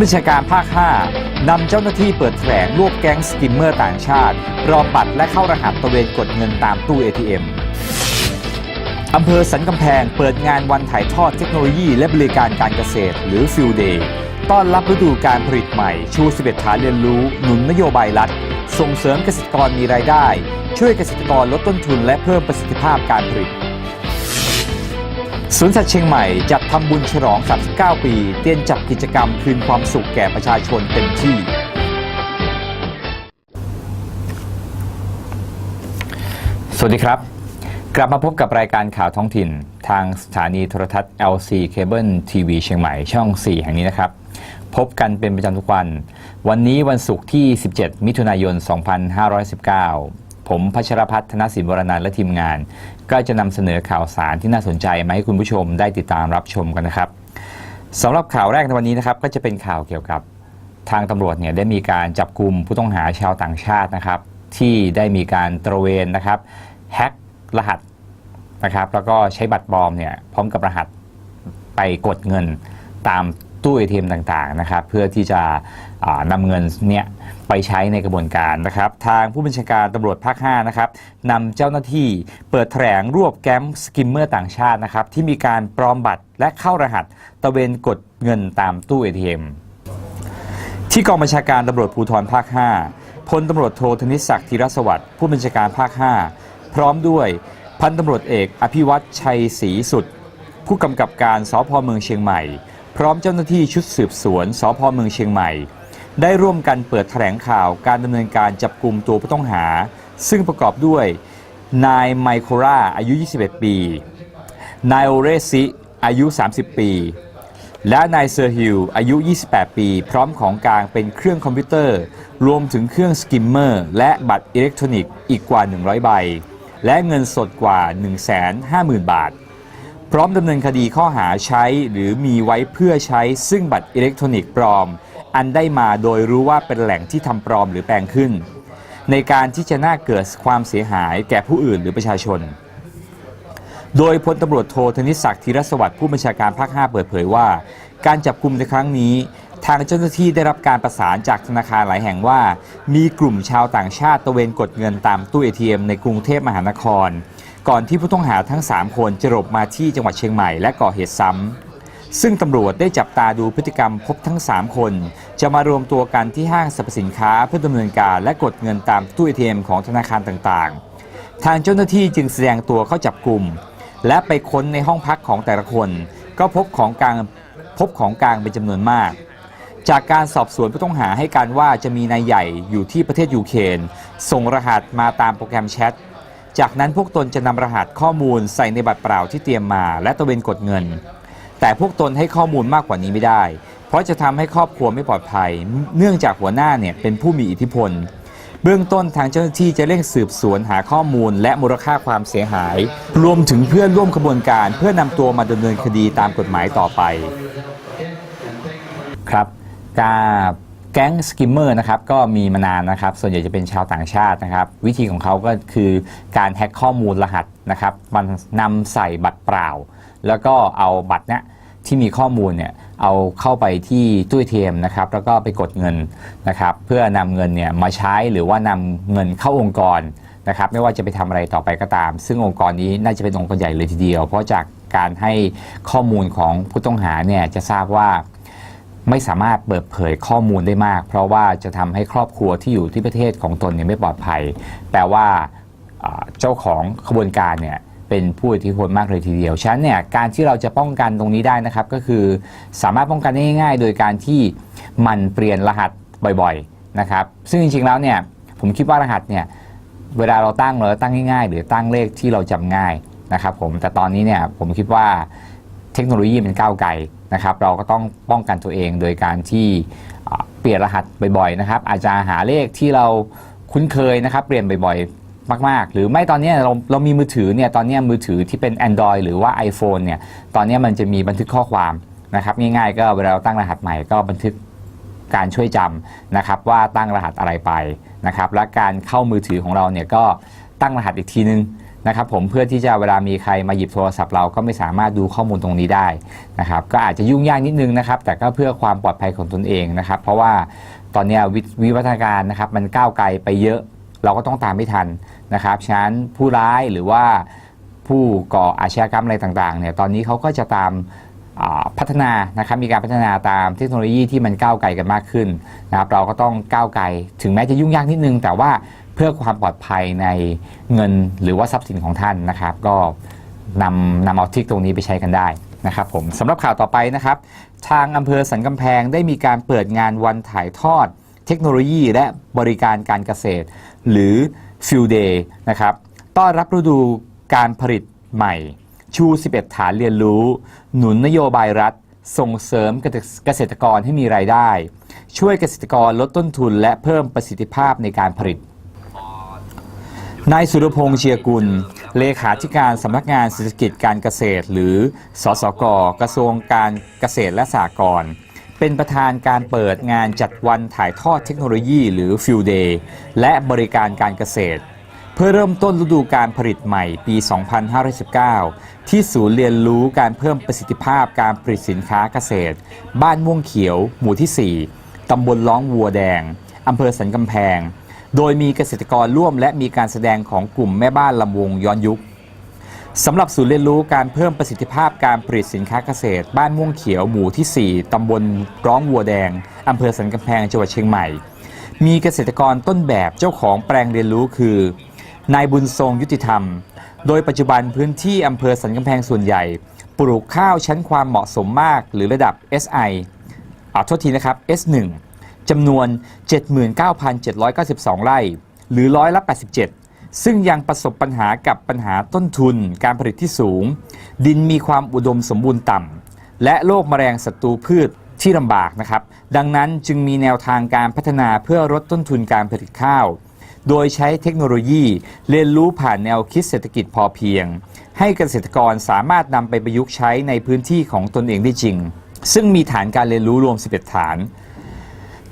ผู้บัญชาการภาค 5 นำเจ้าหน้าที่เปิดแถลงรวบแก๊งสกิมเมอร์ต่างชาติปลอมบัตรและเข้ารหัสตะเวนกดเงินตามตู้ ATM อำเภอสันกำแพงเปิดงานวันถ่ายทอดเทคโนโลยีและบริการการเกษตร หรือฟิลเดย์ต้อนรับฤดูการผลิตใหม่ ชู 11 ฐานเรียนรู้ หนุนนโยบายรัฐ ส่งเสริมเกษตรกรมีรายได้ ช่วยเกษตรกรลดต้นทุนและเพิ่มประสิทธิภาพการผลิต สวนสัตว์เชียงใหม่จัดทำบุญฉลอง 39 ปี เตียนจัดกิจกรรมคืนความสุขแก่ประชาชนเต็มที่ สวัสดีครับ กลับมาพบกับรายการข่าวท้องถิ่น ทางสถานีโทรทัศน์ LC Cable TV เชียงใหม่ช่อง 4 แห่งนี้นะครับ พบกันเป็นประจำทุกวัน วันนี้วันศุกร์ที่ 17 มิถุนายน 2519 ผมพัชรพัฒน์ธนศิลป์วรนันท์และทีมงาน ก็จะนำเสนอข่าวสารที่น่าสนใจมาให้คุณผู้ชมได้ติดตามรับชมกันนะครับสำหรับข่าวแรกในวันนี้นะครับก็จะเป็นข่าวเกี่ยวกับทางตำรวจเนี่ยได้มีการจับกลุ่มผู้ต้องหาชาวต่างชาตินะครับ ที่ได้มีการตระเวนนะครับแฮ็กรหัสนะครับ แล้วก็ใช้บัตรปลอมเนี่ยพร้อมกับรหัสไปกดเงินตามตู้ ATM ต่างๆนะครับ เพื่อที่จะ นำเงินเนี่ยไปใช้ในกระบวนการนะครับ ทางผู้บัญชาการตำรวจภาค 5 นะครับนำเจ้าหน้าที่เปิดแถลงรวบแก๊งสกิมเมอร์ต่างชาตินะครับ ที่มีการปลอมบัตรและเข้ารหัสตระเวนกดเงินตามตู้ ATM ที่กองบัญชาการตำรวจภูธรภาค 5 พลตำรวจโทธนิศักดิ์ธีรสวัสดิ์ผู้บัญชาการภาค 5 พร้อมด้วยพันตำรวจเอกอภิวัตชัยศรีสุด ผู้กำกับการสพเมืองเชียงใหม่ พร้อมเจ้าหน้าที่ชุดสืบสวนสพเมืองเชียงใหม่ ได้ร่วมกันเปิดแถลงข่าวการดำเนินการจับกลุ่มตัวผู้ต้องหา ซึ่งประกอบด้วยนายไมโคราอายุ 21 ปี นายโอเรซิอายุ 30 ปี และนายเซอร์ฮิลอายุ 28 ปี พร้อมของกลางเป็นเครื่องคอมพิวเตอร์ รวมถึงเครื่องสกิมเมอร์ และบัตรอิเล็กทรอนิกส์อีกกว่า 100 ใบ และเงินสดกว่า 150,000 บาท พร้อมดำเนินคดีข้อหาใช้หรือมีไว้เพื่อใช้ซึ่งบัตรอิเล็กทรอนิกส์ปลอม อันได้มาโดยรู้ว่าเป็นแหล่งที่ทำปลอมหรือแปลงขึ้น ในการที่จะน่าเกิดความเสียหายแก่ผู้อื่นหรือประชาชน โดยพลตำรวจโทธนิศักดิ์ธีรสวัสดิ์ผู้บัญชาการภาค 5 เปิดเผยว่า การจับกลุ่มในครั้งนี้ ทางเจ้าหน้าที่ได้รับการประสานจากธนาคารหลายแห่งว่า มีกลุ่มชาวต่างชาติตะเวนกดเงินตามตู้ ATM ในกรุงเทพมหานคร ก่อนที่ผู้ต้องหาทั้ง 3 คนจะหลบมาที่จังหวัดเชียงใหม่และก่อเหตุซ้ำ ซึ่งตำรวจได้จับตาดูพฤติกรรมพบทั้ง 3 คน จะมารวมตัวกันที่ห้างสรรพสินค้าเพื่อดำเนินการและกดเงินตามตู้ ATM ของธนาคารต่างๆ ทางเจ้าหน้าที่จึงแสดงตัวเข้าจับกลุ่ม และไปค้นในห้องพักของแต่ละคน ก็พบของกลางพบของกลางเป็นจำนวนมาก จากการสอบสวนผู้ต้องหาให้การว่าจะมีนายใหญ่อยู่ที่ประเทศยูเครนส่งรหัสมาตามโปรแกรมแชทจากนั้นพวกตนจะนำรหัสข้อมูลใส่ในบัตรเปล่าที่เตรียมมา และตะเวนกดเงิน แต่พวกตนให้ข้อมูลมากกว่านี้ไม่ได้ เพราะจะทำให้ครอบครัวไม่ปลอดภัย เนื่องจากหัวหน้าเนี่ยเป็นผู้มีอิทธิพล เบื้องต้นทางเจ้าหน้าที่จะเร่งสืบสวนหาข้อมูล และมูลค่าความเสียหาย รวมถึงเพื่อนร่วมขบวนการ เพื่อนำตัวมาดำเนินคดีตามกฎหมายต่อไป ครับกาแก๊งสกิมเมอร์นะครับก็มีมานานนะครับ ส่วนใหญ่จะเป็นชาวต่างชาตินะครับ วิธีของเขาก็คือการแฮ็กข้อมูลรหัสนะครับ มันนำใส่บัตรเปล่า แล้วก็เอาบัตรเนี้ย ที่มีข้อมูลเนี่ยเอาเข้าไปที่ตู้เทมนะครับแล้วก็ไปกดเงินนะครับเพื่อนำเงินเนี่ยมาใช้หรือว่านำเงินเข้าองค์กรนะครับไม่ว่าจะไปทำอะไรต่อไปก็ตาม ซึ่งองค์กรนี้น่าจะเป็นองค์กรใหญ่เลยทีเดียว เพราะจากการให้ข้อมูลของผู้ต้องหาเนี่ยจะทราบว่าไม่สามารถเปิดเผยข้อมูลได้มาก เพราะว่าจะทำให้ครอบครัวที่อยู่ที่ประเทศของตนเนี่ยไม่ปลอดภัยแต่ว่าอ่าเจ้าของขบวนการเนี่ย เป็นผู้อิทธิพลมากเลยทีเดียว ฉะนั้นเนี่ยการที่เราจะป้องกันตรงนี้ได้นะครับ ก็คือสามารถป้องกันได้ง่าย ๆ โดยการที่มันเปลี่ยนรหัสบ่อยๆนะครับ ซึ่งจริงๆแล้วเนี่ยผมคิดว่ารหัสเนี่ยเวลาเราตั้งเราตั้งง่ายๆ หรือตั้งเลขที่เราจำง่ายนะครับผมแต่ตอนนี้เนี่ยผมคิดว่าเทคโนโลยีมันก้าวไกลนะครับ เราก็ต้องป้องกันตัวเองโดยการที่เปลี่ยนรหัสบ่อยๆนะครับ อาจจะหาเลขที่เราคุ้นเคยนะครับ เปลี่ยนบ่อย มากๆ หรือไม่ตอนนี้เราเรามีมือถือเนี่ยตอนนี้มือถือที่เป็น Android หรือว่า iPhone เนี่ยตอนนี้มันจะมีบันทึกข้อความนะครับง่ายๆ ก็เวลาเราตั้งรหัสใหม่ก็บันทึกการช่วยจำนะครับว่าตั้งรหัสอะไรไปนะครับและการเข้ามือถือของเราเนี่ยก็ตั้งรหัสอีกทีนึงนะครับผมเพื่อที่จะเวลามีใครมาหยิบโทรศัพท์เราก็ไม่สามารถดูข้อมูลตรงนี้ได้นะครับก็อาจจะยุ่งยากนิดนึงนะครับ แต่ก็เพื่อความปลอดภัยของตนเองนะครับ เพราะว่าตอนนี้วิวิวัฒนาการนะครับมันก้าวไกลไปเยอะ เราก็ต้องตามไม่ทันนะครับฉะนั้นผู้ร้ายหรือว่าผู้ก่ออาชญากรรมอะไรต่างๆเนี่ยตอนนี้เขาก็จะตามพัฒนานะครับมีการพัฒนาตามเทคโนโลยีที่มันก้าวไกลกันมากขึ้นนะครับเราก็ต้องก้าวไกลถึงแม้จะยุ่งยากนิดนึง แต่ว่าเพื่อความปลอดภัยในเงินหรือว่าทรัพย์สินของท่านนะครับ ก็นำนำเอาทริคตรงนี้ไปใช้กันได้นะครับผมสำหรับข่าวต่อไปนะครับ ทางอำเภอสันกำแพงได้มีการเปิดงานวันถ่ายทอด เทคโนโลยีและบริการการเกษตร หรือ Field Day นะครับต้อนรับฤดูการผลิตใหม่ ชู 11 ฐานเรียนรู้ หนุนนโยบายรัฐ ส่งเสริมเกษตรกรให้มีรายได้ ช่วยเกษตรกรลดต้นทุนและเพิ่มประสิทธิภาพในการผลิตนายสุรพงษ์เชียร์กุล เลขาธิการสำนักงานเศรษฐกิจการเกษตร หรือ สสก กระทรวงการเกษตรและสหกรณ์ เป็นประธานการเปิดงานจัดวันถ่ายทอดเทคโนโลยีหรือ Field Day และบริการการเกษตร เพื่อเริ่มต้นฤดูการผลิตใหม่ปี 2519 ที่ศูนย์เรียนรู้การเพิ่มประสิทธิภาพการผลิตสินค้าเกษตร บ้านม่วงเขียว หมู่ที่ 4 ตำบลล้องวัวแดง อำเภอสันกำแพง โดยมีเกษตรกรร่วมและมีการแสดงของกลุ่มแม่บ้านลำวงย้อนยุค สำหรับศูนย์เรียนรู้การเพิ่มประสิทธิภาพการผลิตสินค้าเกษตร บ้านม่วงเขียวหมู่ที่ 4 ตำบลร้องวัวแดง อำเภอสันกำแพงจังหวัดเชียงใหม่ มีเกษตรกรต้นแบบเจ้าของแปลงเรียนรู้คือนายบุญทรงยุติธรรม โดยปัจจุบันพื้นที่อำเภอสันกำแพงส่วนใหญ่ ปลูกข้าวชั้นความเหมาะสมมากหรือระดับ SI อ่าโทษทีนะครับ S1 จำนวน 79,792 ไร่ หรือร้อยละ87 ซึ่งยังประสบปัญหากับปัญหาต้นทุนการผลิตที่สูง ดินมีความอุดมสมบูรณ์ต่ำ และโรคแมลงศัตรูพืชที่ลำบากนะครับ ดังนั้นจึงมีแนวทางการพัฒนาเพื่อลดต้นทุนการผลิตข้าว โดยใช้เทคโนโลยีเรียนรู้ผ่านแนวคิดเศรษฐกิจพอเพียง ให้เกษตรกรสามารถนำไปประยุกต์ใช้ในพื้นที่ของตนเองได้จริง ซึ่งมีฐานการเรียนรู้รวม 11 ฐาน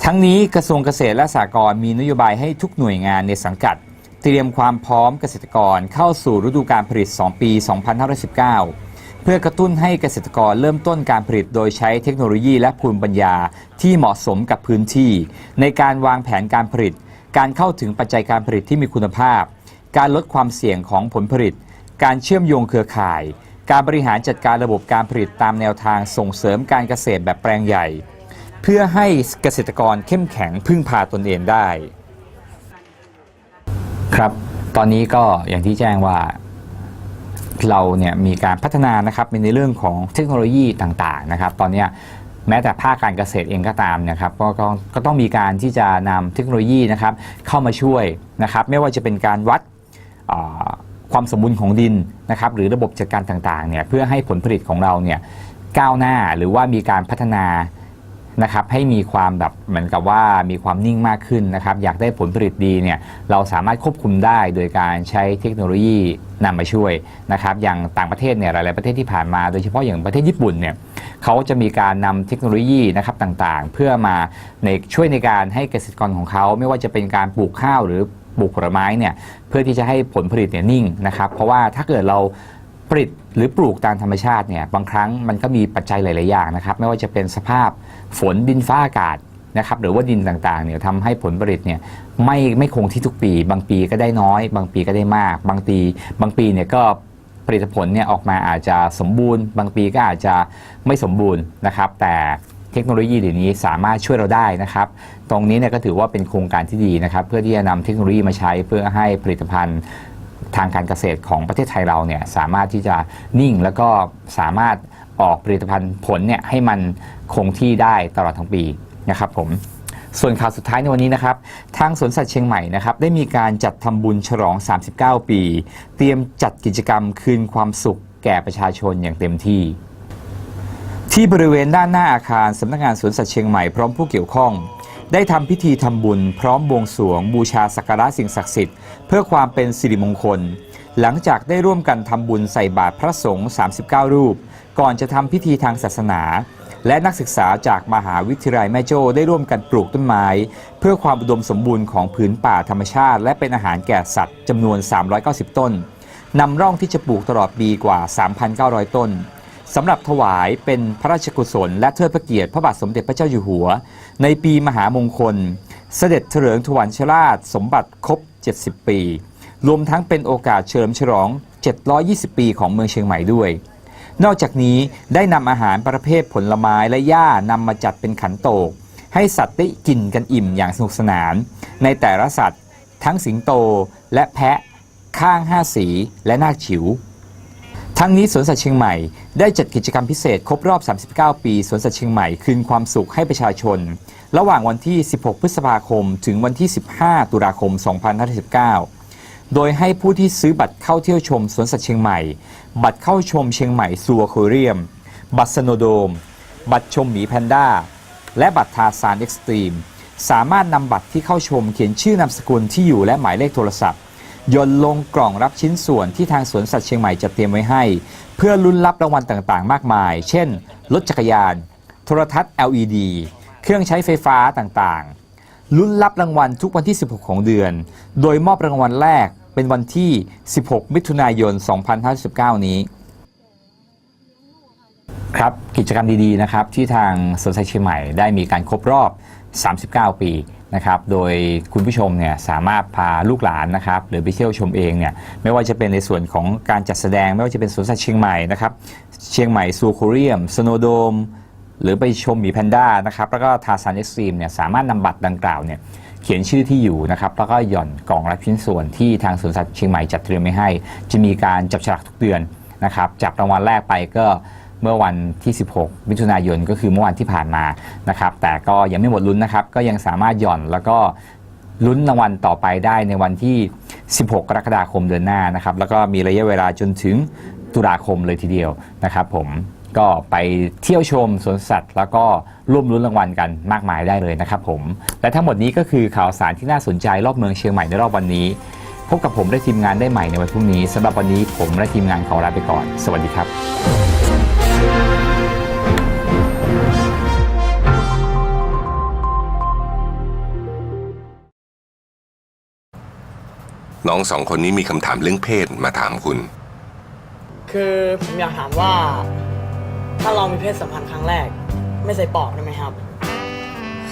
ทั้งนี้กระทรวงเกษตรและสหกรณ์มีนโยบายให้ทุกหน่วยงานในสังกัด เตรียมความพร้อมเกษตรกรเข้าสู่ฤดูการผลิต 2 ปี 2519 เพื่อกระตุ้นให้เกษตรกรเริ่มต้นการผลิตโดยใช้เทคโนโลยีและภูมิปัญญาที่เหมาะสมกับพื้นที่ ในการวางแผนการผลิต การเข้าถึงปัจจัยการผลิตที่มีคุณภาพ การลดความเสี่ยงของผลผลิต การเชื่อมโยงเครือข่าย การบริหารจัดการระบบการผลิตตามแนวทางส่งเสริมการเกษตรแบบแปลงใหญ่ เพื่อให้เกษตรกรเข้มแข็งพึ่งพาตนเองได้ ครับ ตอนนี้ก็อย่างที่แจ้งว่าเราเนี่ยมีการพัฒนานะครับในเรื่องของเทคโนโลยีต่างๆนะครับ ตอนนี้แม้แต่ภาคการเกษตรเองก็ตามนะครับก็ก็ก็ต้องมีการที่จะนำเทคโนโลยีนะครับเข้ามาช่วยนะครับ ไม่ว่าจะเป็นการวัดความสมบูรณ์ของดินนะครับ หรือระบบจัดการต่างๆเนี่ยเพื่อให้ผลผลิตของเราเนี่ยก้าวหน้าหรือว่ามีการพัฒนา นะครับให้มีความแบบเหมือนกับว่ามีความนิ่งมากขึ้นนะครับอยากได้ผลผลิตดีเนี่ยเราสามารถควบคุมได้โดยการใช้เทคโนโลยีนำมาช่วยนะครับอย่างต่างประเทศเนี่ยหลาย ๆ ประเทศที่ผ่านมา โดยเฉพาะอย่างประเทศญี่ปุ่นเนี่ยเขาจะมีการนำเทคโนโลยีนะครับต่างๆ เพื่อมาในช่วยในการให้เกษตรกรของเขา ไม่ว่าจะเป็นการปลูกข้าวหรือปลูกผลไม้เนี่ยเพื่อที่จะให้ผลผลิตเนี่ยนิ่งนะครับเพราะว่าถ้าเกิดเราผลิต หรือปลูกตามธรรมชาติเนี่ยบางครั้งมันก็มีปัจจัยหลาย ๆ อย่างนะครับ ไม่ว่าจะเป็นสภาพฝนดินฟ้าอากาศนะครับหรือว่าดินต่างๆเนี่ยทำให้ผลผลิตเนี่ยไม่ไม่คงที่ทุกปี บางปีก็ได้น้อย บางปีก็ได้มาก บางปีบางปีเนี่ยก็ผลิตผลเนี่ยออกมาอาจจะสมบูรณ์ บางปีก็อาจจะไม่สมบูรณ์นะครับ แต่เทคโนโลยีเดี๋ยวนี้สามารถช่วยเราได้นะครับ ตรงนี้เนี่ยก็ถือว่าเป็นโครงการที่ดีนะครับ เพื่อที่จะนำเทคโนโลยีมาใช้เพื่อให้ผลิตภัณฑ์ ทางการเกษตรของประเทศไทยเราเนี่ยสามารถที่จะนิ่งแล้วก็สามารถออกผลิตภัณฑ์ผลเนี่ยให้มันคงที่ได้ตลอดทั้งปีนะครับผมส่วนข่าวสุดท้ายในวันนี้นะครับ ทางสวนสัตว์เชียงใหม่นะครับ ได้มีการจัดทำบุญฉลอง 39 ปี เตรียมจัดกิจกรรมคืนความสุขแก่ประชาชนอย่างเต็มที่ ที่บริเวณด้านหน้าอาคารสำนักงานสวนสัตว์เชียงใหม่พร้อมผู้เกี่ยวข้อง ได้ทำพิธีทำบุญพร้อมบวงสรวง บูชาสักการะสิ่งศักดิ์สิทธิ์เพื่อความเป็นสิริมงคล หลังจากได้ร่วมกันทำบุญใส่บาตรพระสงฆ์39 รูป ก่อนจะทำพิธีทางศาสนา และนักศึกษาจากมหาวิทยาลัยแม่โจ้ได้ร่วมกันปลูกต้นไม้ เพื่อความอุดมสมบูรณ์ของผืนป่าธรรมชาติ และเป็นอาหารแก่สัตว์จำนวน 390 ต้นนำร่องที่จะปลูกตลอดปีกว่า 3,900 ต้น สำหรับถวายเป็นพระราชกุศล และเทิดพระเกียรติพระบาทสมเด็จพระเจ้าอยู่หัว ในปีมหามงคล เสด็จเถลิงถวัลยราชสมบัติครบ 70 ปี รวมทั้งเป็นโอกาสเฉลิมฉลอง 720 ปีของเมืองเชียงใหม่ด้วย นอกจากนี้ได้นำอาหารประเภทผลไม้และหญ้านำมาจัดเป็นขันโตก ให้สัตว์ได้กินกันอิ่มอย่างสนุกสนาน ในแต่ละสัตว์ ทั้งสิงโตและแพะข้างห้าสีและนาคฉิว ทั้งนี้สวนสัตว์เชียงใหม่ได้จัดกิจกรรมพิเศษครบรอบ 39 ปีสวนสัตว์เชียงใหม่คืนความสุขให้ประชาชน ระหว่างวันที่ 16 พฤษภาคม ถึงวันที่ 15 ตุลาคม 2519 โดยให้ผู้ที่ซื้อบัตรเข้าเที่ยวชมสวนสัตว์เชียงใหม่ บัตรเข้าชมเชียงใหม่ซัวโคเรียม บัตรสโนโดม บัตรชมหมีแพนด้า และบัตรทาซานเอ็กซ์ตรีม สามารถนำบัตรที่เข้าชมเขียนชื่อนามสกุลที่อยู่และหมายเลขโทรศัพท์ ยนลงกล่องรับชิ้นส่วนที่ทางสวนสัตว์เชียงใหม่จะเตรียมไว้ให้ เพื่อลุ้นรับรางวัลต่างๆ มากมาย เช่น รถจักรยาน โทรทัศน์ LED เครื่องใช้ไฟฟ้าต่างๆ ลุ้นรับรางวัลทุกวันที่ 16 ของเดือน โดยมอบรางวัลแรกเป็นวันที่ 16 มิถุนายน 2519 นี้ครับกิจกรรมดีๆนะครับที่ทางสวนสัตว์เชียงใหม่ได้มีการครบรอบ 39 ปีนะครับโดยคุณผู้ชมเนี่ยสามารถพาลูกหลานนะครับหรือไปเที่ยวชมเองเนี่ยไม่ว่าจะเป็นในส่วนของการจัดแสดง ไม่ว่าจะเป็นสวนสัตว์เชียงใหม่นะครับเชียงใหม่ซูโคเรียม สโนโดม หรือไปชมหมีแพนด้านะครับแล้วก็ทาซานเอ็กซ์ตรีมเนี่ยสามารถนำบัตรดังกล่าวเนี่ยเขียนชื่อที่อยู่นะครับแล้วก็หย่อนกล่องรับชิ้นส่วนที่ทางสวนสัตว์เชียงใหม่จัดเตรียมไว้ให้ จะมีการจับฉลากทุกเดือนนะครับจับรางวัลแรกไปก็ เมื่อวันที่ 16 มิถุนายนก็คือเมื่อวันที่ผ่านมานะครับ แต่ก็ยังไม่หมดลุ้นนะครับ ก็ยังสามารถหย่อนแล้วก็ลุ้นรางวัลต่อไปได้ในวันที่ 16 กรกฎาคมเดือนหน้านะครับ แล้วก็มีระยะเวลาจนถึงตุลาคมเลยทีเดียวนะครับ ผมก็ไปเที่ยวชมสวนสัตว์ แล้วก็ร่วมลุ้นรางวัลกันมากมายได้เลยนะครับผม และทั้งหมดนี้ก็คือข่าวสารที่น่าสนใจรอบเมืองเชียงใหม่ในรอบวันนี้ พบกับผมและทีมงานได้ใหม่ในวันพรุ่งนี้สำหรับวันนี้ผมและทีมงานขอลาไปก่อน สวัสดีครับ น้องสองคนนี้มีคำถามเรื่องเพศมาถามคุณ คือผมอยากถามว่า ถ้าเรามีเพศสัมพันธ์ครั้งแรก ไม่ใส่ปลอกได้ไหมครับ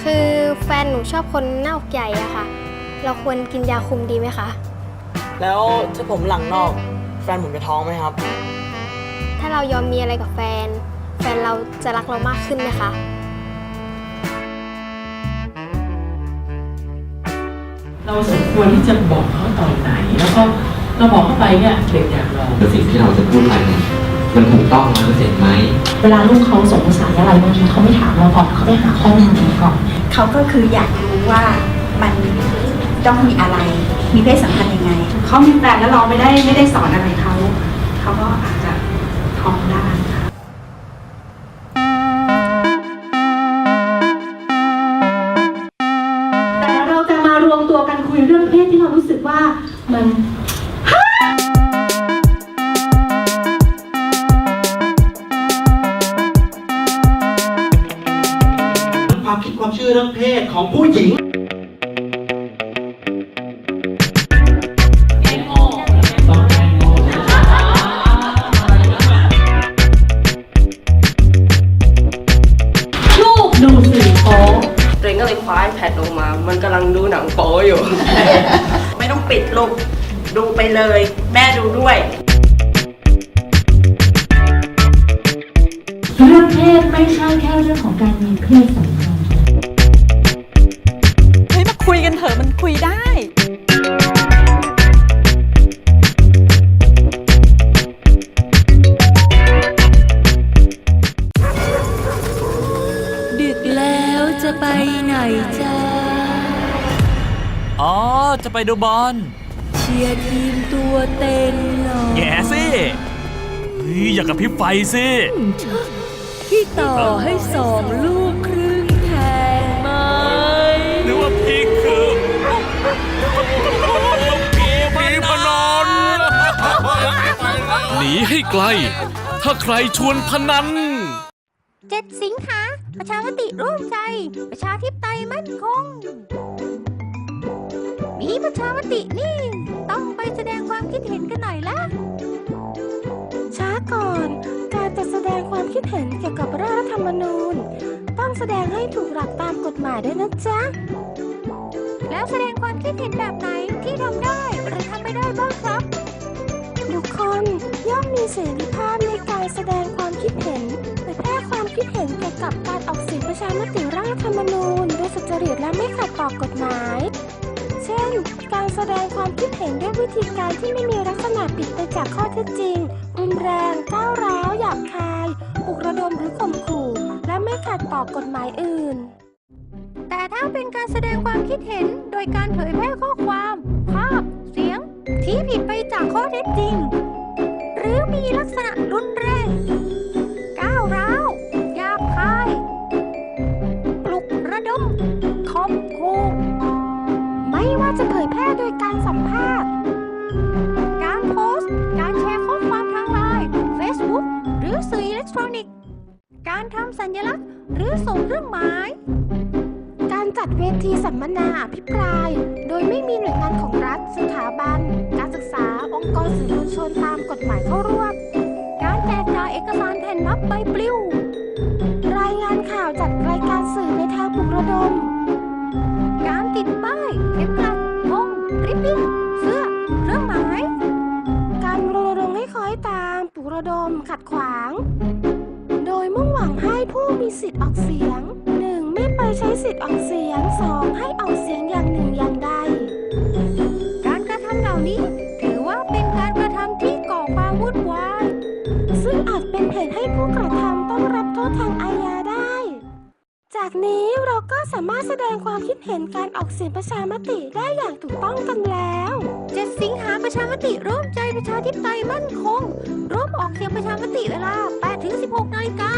คือแฟนหนูชอบคนหน้าอกใหญ่อะค่ะ เราควรกินยาคุมดีไหมคะ แล้วถ้าผมหลังนอก แฟนผมจะท้องไหมครับ ถ้าเรายอมมีอะไรกับแฟน แฟนเราจะรักเรามากขึ้นไหมคะ เราสมควรที่จะบอกเขาตอนไหน แล้วก็เราบอกเข้าไปเนี่ยเด็กอยากลองแล้วสิ่งที่เราจะพูดไปเนี่ยมันถูกต้องร้อยเปอร์เซ็นต์ไหม เวลาลูกเขาสงสัยอะไรบางทีเขาไม่ถามเราก่อนเขาไปหาข้อมูลเองก่อน เขาก็คืออยากรู้ว่ามันต้องมีอะไร มีเพศสัมพันธ์ยังไง เขามีแฟนแล้วเราไม่ได้ไม่ได้สอนอะไรเขา เขาก็อาจจะ ท้องได้ค่ะแต่เราจะมารวมตัวกันคุยเรื่องเพศที่เรารู้สึกว่ามัน เองก็เลยคว้า iPad ลงมา มันกำลังดูหนังโป๊อยู่ ไม่ต้องปิดลูก ดูไปเลย แม่ดูด้วย เรื่องเพศไม่ใช่แค่เรื่องของการมีเพศสัมพันธ์ เฮ้ยมาคุยกันเถอะมันคุยได้ดึ อ๋อ จะไปดูบอล เชียร์ทีมตัวเต็งเหรอแง่สิเฮ้ยอย่ากระพริบไฟสิพี่ต่อให้สองลูกครึ่งแทนไหมหรือว่าพี่คือผีพนันหนีให้ไกล ถ้าใครชวนพนัน เจ็ดสิงหาประชามติร่วมใจ ประชาธิปไตยมั่นคง มีประชามตินี่ ต้องไปแสดงความคิดเห็นกันหน่อยละก่อน การจะแสดงความคิดเห็นเกี่ยวกับร่างรัฐธรรมนูญ ต้องแสดงให้ถูกหลักตามกฎหมายด้วยนะจ๊ะ แล้วแสดงความคิดเห็นแบบไหนที่ทำได้หรือทำไม่ได้บ้างครับบุคคลย่อมมีเสรีภาพในการแสดงความคิดเห็นเผยแพร่ความคิดเห็นเกี่ยวกับการออกเสียงประชามติร่างรัฐธรรมนูญโดยสุจริตและไม่ขัดต่อกฎหมาย่นการแสดงความคิดเห็นด้วยวิธีการที่ไม่มีลักษณะผิดไปจากข้อเท็จจริง รุนแรงก้าวร้าวหยาบคายปลุกระดมหรือข่มขู่ และไม่ขัดต่อกฎหมายอื่น แต่ถ้าเป็นการแสดงความคิดเห็นโดยการเผยแพร่ข้อความ ภาพ เสียง ที่ผิดไปจากข้อเท็จจริง หรือมีลักษณะรุนแรง จะเผยแพร่โดยการสัมภาษณ์ การโพสต์ การแชร์ข้อความทางไลน์ Facebook หรือสื่ออิเล็กทรอนิกส์ การทำสัญลักษณ์ หรือส่งเครื่องหมาย การจัดเวทีสัมมนาอภิปราย โดยไม่มีหน่วยงานของรัฐ สถาบัน การศึกษา องค์กรสื่อมวลชนตามกฎหมายเข้าร่วม การแจกจ่ายเอกสารแผ่นพับใบปลิว รายงานข่าวจัดรายการสื่อในทางปลุกระดม เสื้อเครื่องหมาย การรณรงค์ให้คอยตามปลุกระดมขัดขวาง โดยมุ่งหวังให้ผู้มีสิทธิ์ออกเสียง 1. ไม่ไปใช้สิทธิ์ออกเสียง 2. ให้ออกเสียงอย่าง จากนี้เราก็สามารถแสดงความคิดเห็นการออกเสียงประชามติได้อย่างถูกต้องกันแล้วจะสิงหาประชามติร่วมใจประชาธิปไตยมั่นคง ร่วมออกเสียงประชามติเวลา8-16นาฬิกา